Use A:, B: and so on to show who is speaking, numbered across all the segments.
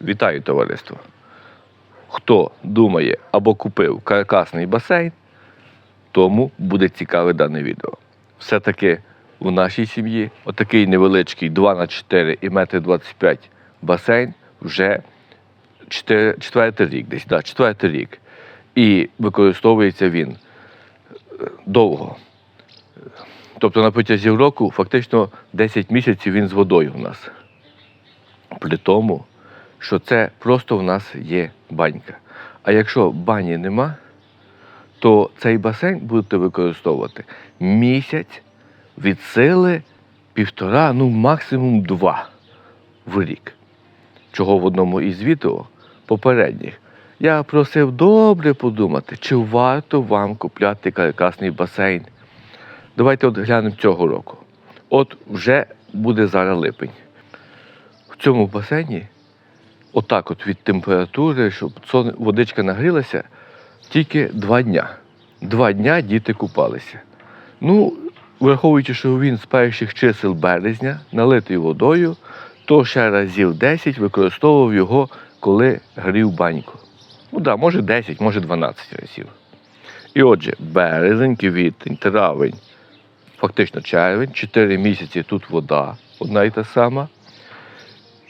A: Вітаю товариство! Хто думає або купив каркасний басейн, тому буде цікаве дане відео. Все-таки у нашій сім'ї отакий невеличкий 2 на 4 і 1,25 м басейн вже четвертий рік, десь, да, четвертий рік. І використовується він е, довго. Тобто на протязі року фактично 10 місяців він з водою у нас. При тому, що це просто в нас є банька. А якщо бані нема, то цей басейн будете використовувати місяць від сили півтора, ну максимум два в рік. Чого в одному із відео попередніх я просив добре подумати, чи варто вам купляти каркасний басейн. Давайте от глянемо цього року. От вже буде зараз липень. В цьому басейні, отак от від температури, щоб водичка нагрілася, тільки два дня. Два дня діти купалися. Ну, враховуючи, що він з перших чисел березня, налитий водою, то ще разів 10 використовував його, коли грів баньку. Ну так, може 10, може 12 разів. І отже, березень, квітень, травень, фактично червень, 4 місяці тут вода, одна і та сама.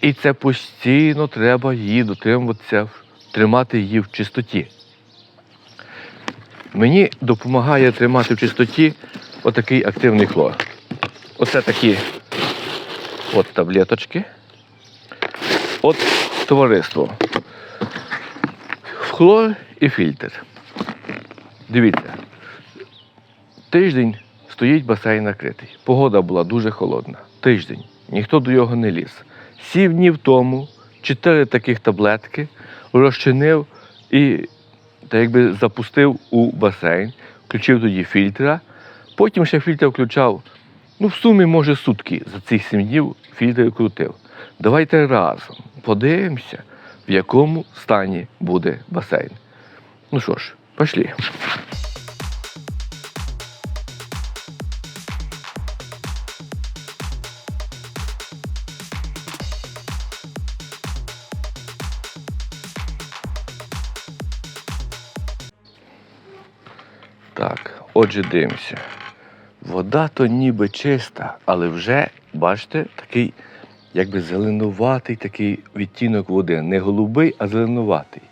A: І це постійно треба її дотримуватися, тримати її в чистоті. Мені допомагає тримати в чистоті отакий активний хлор. Оце такі от таблеточки. От товариство. Хлор і фільтр. Дивіться, тиждень стоїть басейн накритий. Погода була дуже холодна. Тиждень. Ніхто до його не ліз. Сім днів тому чотири таких таблетки розчинив і та якби запустив у басейн, включив тоді фільтра. Потім ще фільтр включав. Ну, в сумі, може, сутки за цих сім днів фільтр крутив. Давайте разом подивимося, в якому стані буде басейн. Ну що ж, пішли. Так, отже, дивимося. Вода то ніби чиста, але вже, бачите, такий якби зеленуватий такий відтінок води. Не голубий, а зеленуватий.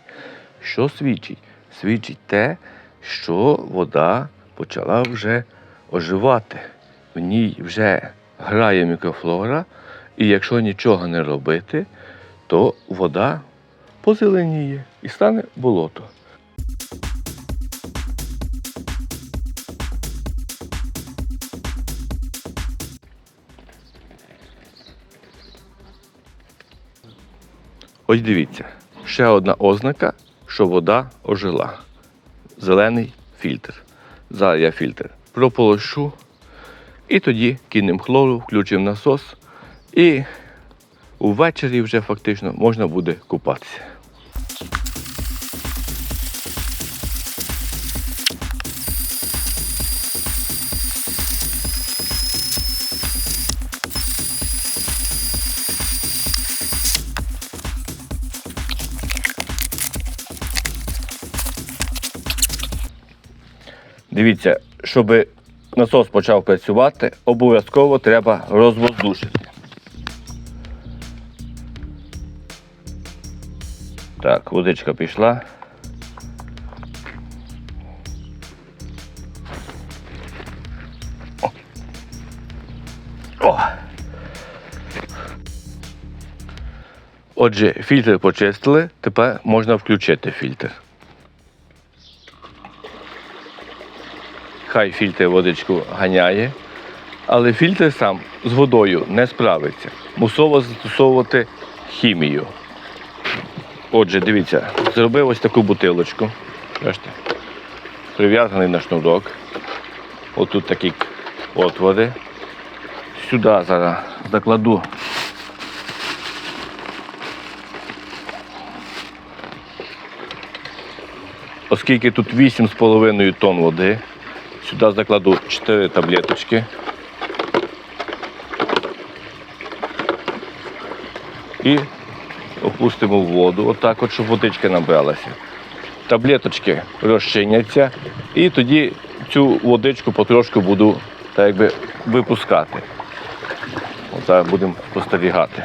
A: Що свідчить? Свідчить те, що вода почала вже оживати. В ній вже грає мікрофлора, і якщо нічого не робити, то вода позеленіє і стане болото. Ось дивіться, ще одна ознака, що вода ожила. Зелений фільтр. Зараз я фільтр прополошу. І тоді кинемо хлору, включимо насос. І увечері вже фактично можна буде купатися. Дивіться, щоб насос почав працювати, обов'язково треба розвоздушити. Так, водичка пішла. О. Отже, фільтр почистили, тепер можна включити фільтр. Хай фільтр водичку ганяє, але фільтр сам з водою не справиться. Мусово застосовувати хімію. Отже, дивіться, зробив ось таку бутилочку. Бачите? Прив'язаний на шнурок. Отут такі отвори. Сюди зараз закладу. Оскільки тут 8,5 тонн води, сюди закладу 4 таблеточки. І опустимо в воду, отак от, щоб водичка набралася. Таблеточки розчиняться, і тоді цю водичку потрошку буду так якби випускати. От зараз будемо спостерігати.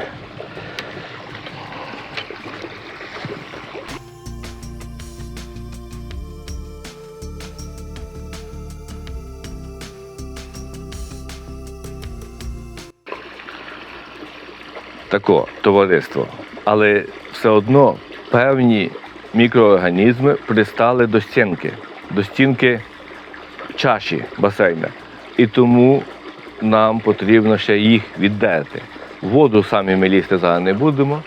A: Тако, товариство. Але все одно певні мікроорганізми пристали до стінки, до стінки чаші басейна. І тому нам потрібно ще їх віддерти. Воду самі ми лізти зараз не будемо,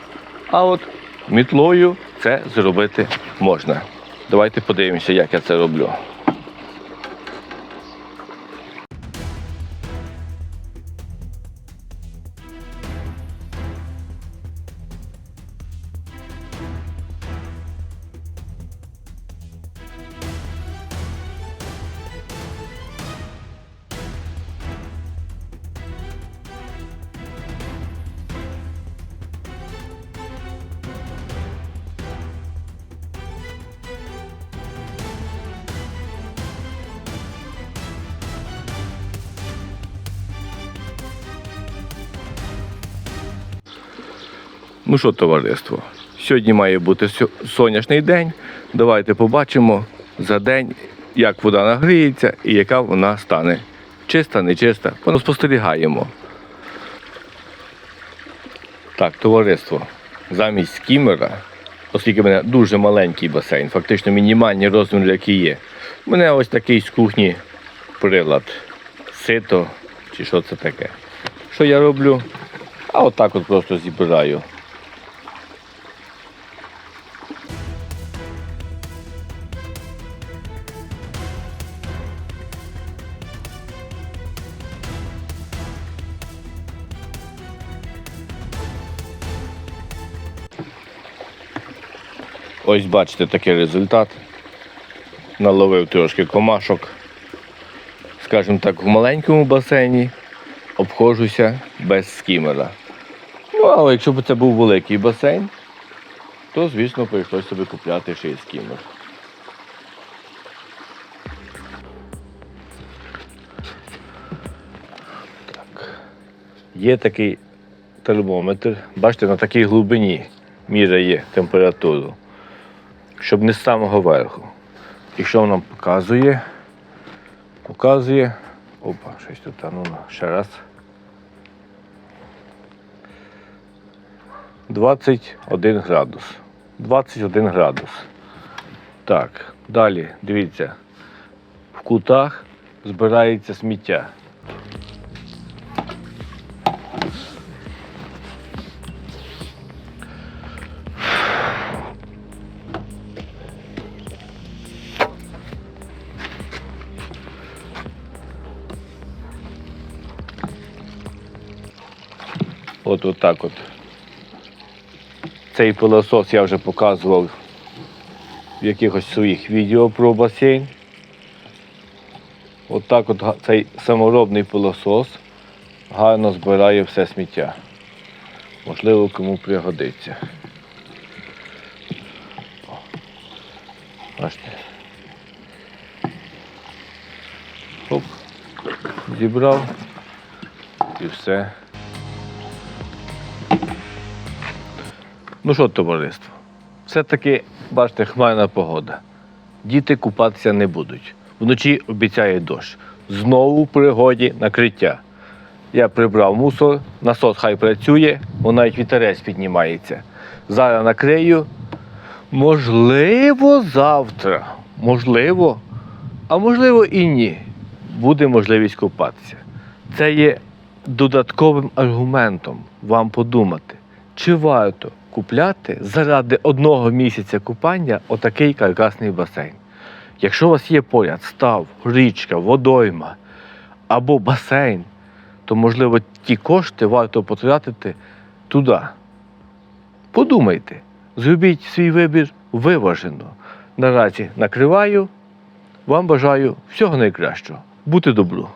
A: а от мітлою це зробити можна. Давайте подивимося, як я це роблю. Ну що, товариство, сьогодні має бути сонячний день. Давайте побачимо за день, як вода нагріється і яка вона стане. Чиста, нечиста. Спостерігаємо. Так, товариство, замість скімера, оскільки в мене дуже маленький басейн, фактично мінімальні розміри, які є. У мене ось такий з кухні прилад. Сито чи що це таке. Що я роблю? А отак от просто зібраю. Ось бачите такий результат. Наловив трошки комашок. Скажімо так, в маленькому басейні обходжуся без скімера. Ну, але якщо б це був великий басейн, то, звісно, прийшлося собі купляти ще й скімер. Так. Є такий термометр, бачите, на такій глибині міряє температуру, щоб не з самого верху. І що нам показує? Показує. Опа, щось тут, а ну на, ще раз. 21 градус. 21 градус. Так, далі, дивіться, в кутах збирається сміття. От отак от. Цей пилосос я вже показував в якихось своїх відео про басейн. От так от цей саморобний пилосос гарно збирає все сміття. Можливо, кому пригодиться. Бачите. Хоп. Зібрав і все. Ну що, товариство, все-таки, бачите, хмарна погода. Діти купатися не будуть. Вночі обіцяє дощ. Знову в пригоді накриття. Я прибрав мусор, насос хай працює, бо навіть вітерець піднімається. Зараз накрию. Можливо, завтра. Можливо, а можливо і ні. Буде можливість купатися. Це є додатковим аргументом вам подумати, чи варто купляти заради одного місяця купання отакий каркасний басейн. Якщо у вас є поряд став, річка, водойма або басейн, то можливо ті кошти варто потратити туди. Подумайте, зробіть свій вибір виважено. Наразі накриваю. Вам бажаю всього найкращого. Бути добру.